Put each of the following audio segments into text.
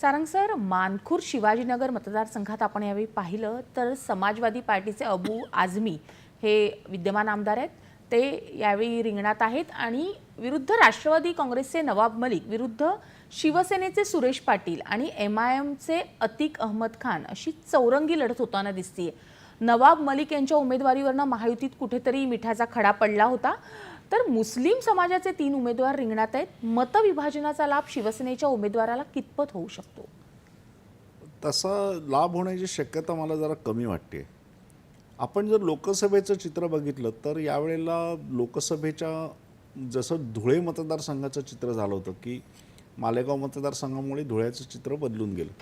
Sarang sir मानखुर Shivajinagar मतदारसंघात आपण यावेळी पाहिलं तर समाजवादी पार्टीचे अबू आझमी हे विद्यमान आमदार आहेत. ते यावेळी रिंगणात आहेत आणि विरुद्ध राष्ट्रवादी काँग्रेसचे नवाब मलिक विरुद्ध शिवसेनेचे सुरेश पाटील आणि एम आय एमचे अतिक अहमद खान अशी चौरंगी लढत होताना दिसतीये. नवाब मलिक यांच्या उमेदवारीवरनं महायुतीत कुठेतरी मिठाचा खडा पडला होता. तर मुस्लिम समाजाचे तीन उमेदवार रिंगणात आहेत. मतविभाजनाचा लाभ शिवसेनेच्या उमेदवाराला कितपत होऊ शकतो? तसा लाभ होण्याची शक्यता मला जरा कमी वाटते. आपण जर लोकसभेचं चित्र बघितलं तर यावेळेला लोकसभेच्या जसं धुळे मतदारसंघाचं चित्र झालं होतं की मालेगाव मतदारसंघामुळे धुळ्याचं चित्र बदलून गेलं.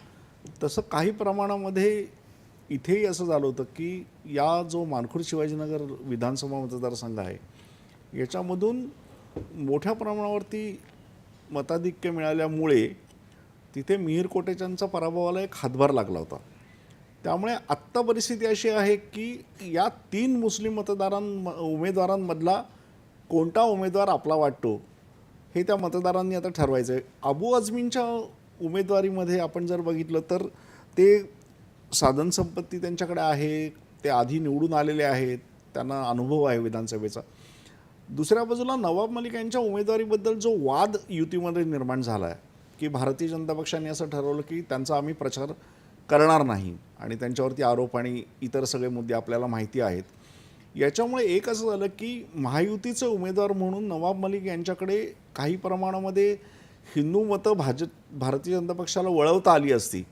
तसं काही प्रमाणामध्ये इथेही असं झालं होतं की या जो मानखुर्द शिवाजीनगर विधानसभा मतदारसंघ आहे याच्यामधून मोठ्या प्रमाणावरती मताधिक्य मिळाल्यामुळे तिथे मिहीर कोटेचांचा पराभवाला एक हातभार लागला होता. त्यामुळे आत्ता परिस्थिती अशी आहे की या तीन मुस्लिम मतदारां उमेदवारांमधला कोणता उमेदवार आपला वाटतो हे त्या मतदारांनी आता ठरवायचं आहे अबू आझमींच्या उमेदवारीमध्ये आपण जर बघितलं तर ते साधनसंपत्ती त्यांच्याकडे आहे ते आधी निवडून आलेले आहेत त्यांना अनुभव आहे विधानसभेचा. दुसऱ्या बाजूला नवाब मलिक यांच्या उमेदवारीबद्दल जो वाद युतीमध्ये निर्माण झाला आहे की भारतीय जनता पक्षाने असं ठरवलं की त्यांचा आम्ही प्रचार करणार नाही आणि त्यांच्यावरती आरोप आणि इतर सगळे मुद्दे आपल्याला माहिती आहेत. याच्यामुळे एक असं झालं की महायुतीचे उमेदवार म्हणून नवाब मलिक यांच्याकडे काही प्रमाणामध्ये हिंदू मतं भाजप भारतीय जनता पक्षाला वळवता आली असती.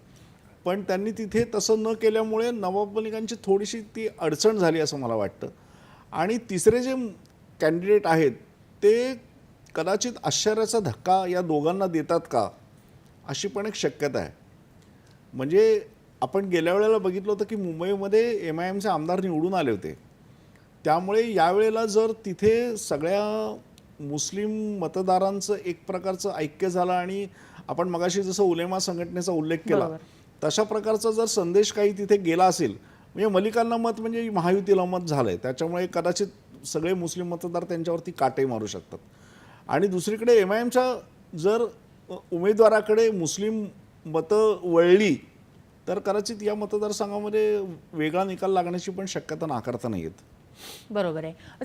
पण त्यांनी तिथे तसं न केल्यामुळे नवाब मलिकांची थोडीशी ती अडचण झाली असं मला वाटतं. आणि तिसरे जे कॅन्डिडेट आहेत ते कदाचित आश्चर्याचा धक्का या दोघांना देतात का अशी पण एक शक्यता आहे. म्हणजे आपण गेल्या वेळेला बघितलं होतं की मुंबईमध्ये एम आय एमचे आमदार निवडून आले होते. त्यामुळे यावेळेला जर तिथे सगळ्या मुस्लिम मतदारांचं एक प्रकारचं ऐक्य झालं आणि आपण मगाशी जसं उलेमा संघटनेचा उल्लेख केला तशा प्रकारचा जर संदेश काही तिथे गेला असेल म्हणजे मलिकांना मत म्हणजे महायुतीला मत झालंय. त्याच्यामुळे कदाचित सगळे मुस्लिम मतदार त्यांच्यावरती काटे मारू शकतात. आणि दुसरीकडे एम आय एमच्या जर उमेदवाराकडे मुस्लिम मतं वळली तर कदाचित या मतदारसंघामध्ये वेगळा निकाल लागण्याची पण शक्यता नाकारता नाही येत. बरोबर आहे.